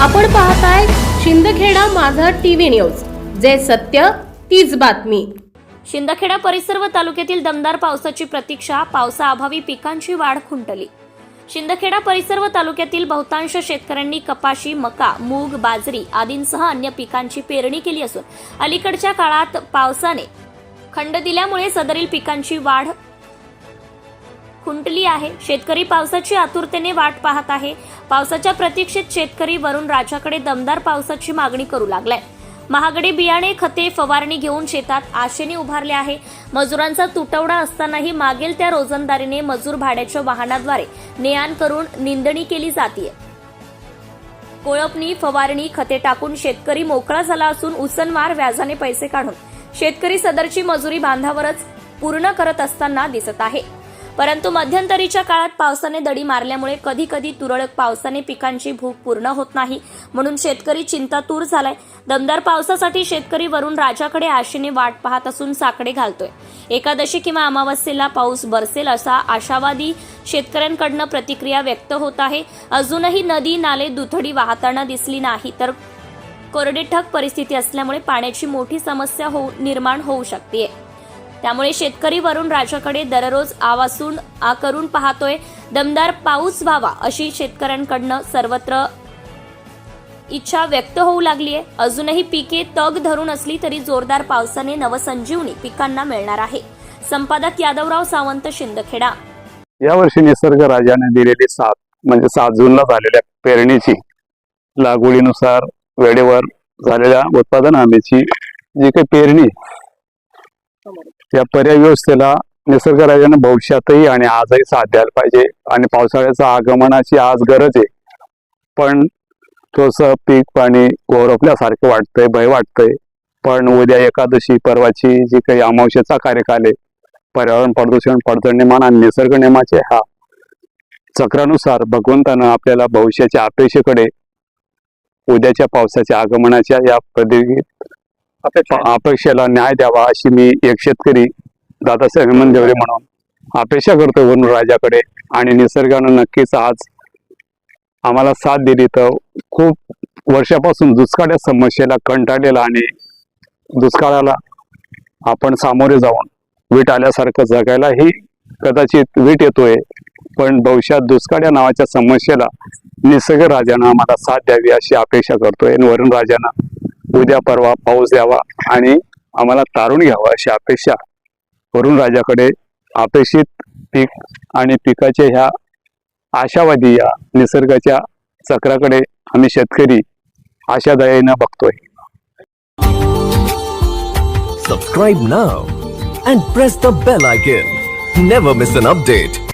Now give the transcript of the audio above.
आपण पाहताय शिंदखेडा माझा टीव्ही न्यूज. जे सत्य तीच बातमी. शिंदखेडा परिसर व तालुक्यातील दमदार पावसाची प्रतीक्षा पावसाअभावी पिकांची वाढ खुंटली. शिंदखेडा परिसर व तालुक्यातील बहुतांश शेतकऱ्यांनी कपाशी मका मूग बाजरी आदींसह अन्य पिकांची पेरणी केली असून अलीकडच्या काळात पावसाने खंड दिल्यामुळे सदरील पिकांची वाढ खुंटली आहे. शेतकरी पावसाची आतुरतेने वाट पाहत आहे. पावसाच्या प्रतीक्षेत शेतकरी वरुण राजाकडे दमदार पावसाची मागणी करू लागलाय. महागडे बियाणे खते फवारणी घेऊन शेतात आशेने उभारले आहे. मजुरांचा तुटवडा असतानाही मागेल त्या रोजंदारीने मजूर भाड्याच्या वाहनाद्वारे ने आण करून निंदणी केली जाते कोळपणी फवारणी खते टाकून शेतकरी मोकळा झाला असून उसनवार व्याजाने पैसे काढून शेतकरी सदरची मजुरी बांधावरच पूर्ण करत असताना दिसत आहे. परंतु मध्यंतरीच्या काळात पावसाने दडी मारल्यामुळे कधी कधी तुरळक पावसाने पिकांची भूक पूर्ण होत नाही. म्हणून शेतकरी चिंतातूर झालाय. दमदार पावसासाठी शेतकरी वरून राजाकडे आशेने वाट पाहत असून साकडे घालतोय. एकादशी किंवा अमावस्येला पाऊस बरसेल असा आशावादी शेतकऱ्यांकडनं प्रतिक्रिया व्यक्त होत आहे. अजूनही नदी नाले दुथडी वाहताना दिसली नाही. तर कोरडेठक परिस्थिती असल्यामुळे पाण्याची मोठी समस्या होऊ निर्माण होऊ शकते त्यामुळे शेतकरी वरून राजाकडे दररोज आवासून आ करून पाहतोय. दमदार पाऊस व्हावा अशी शेतकऱ्यांकडनं सर्वत्र इच्छा व्यक्त होऊ लागली आहे अजूनही पिके तग धरून असली तरी जोरदार पावसाने नवसंजीवनी पिकांना मिळणार आहे. संपादक यादवराव सावंत शिंदखेडा. यावर्षी निसर्ग राजाने दिलेली साथ म्हणजे सात जूनला झालेल्या पेरणीची लागवडीनुसार वेळेवर झालेल्या उत्पादन हमीची जी काही पेरणी या पर्याय व्यवस्थेला निसर्गराजाने भविष्यातही आणि आजही साथ द्यायला पाहिजे. आणि पावसाळ्याच्या आगमनाची आज गरज आहे. पण थोडस पीक पाणी गौरवल्यासारखं वाटतंय भय वाटतंय. पण उद्या एकादशी परवाची जी काही अमावश्याचा कार्यकाल आहे पर्यावरण प्रदूषण पडताळणीमान आणि निसर्ग नियमाचे हा चक्रानुसार भगवंतानं आपल्याला भविष्याच्या अपेक्षेकडे उद्याच्या पावसाच्या आगमनाच्या या पद्धती अपेक्षेला न्याय द्यावा अशी मी एक शेतकरी दादासाहेब हेमंत देवरे म्हणून अपेक्षा करतो वरून राजाकडे आणि निसर्गानं नक्कीच आज आम्हाला साथ दिली. तर खूप वर्षापासून दुष्काळ्या समस्येला कंटाळलेला आणि दुष्काळाला आपण सामोरे जाऊन वीट आल्यासारखं जगायलाही कदाचित वीट येतोय. पण भविष्यात दुष्काळ या नावाच्या समस्येला निसर्ग राजानं आम्हाला साथ द्यावी अशी अपेक्षा करतोय वरुण राजानं उद्या परवा पाऊस द्यावा आणि आम्हाला तारून घ्यावा अशी अपेक्षा करून राजाकडे अपेक्षित पीक आणि पिकाच्या ह्या आशावादी या निसर्गाच्या चक्राकडे आम्ही शेतकरी आशादायीनं बघतोय. Subscribe now and press the bell icon never miss an update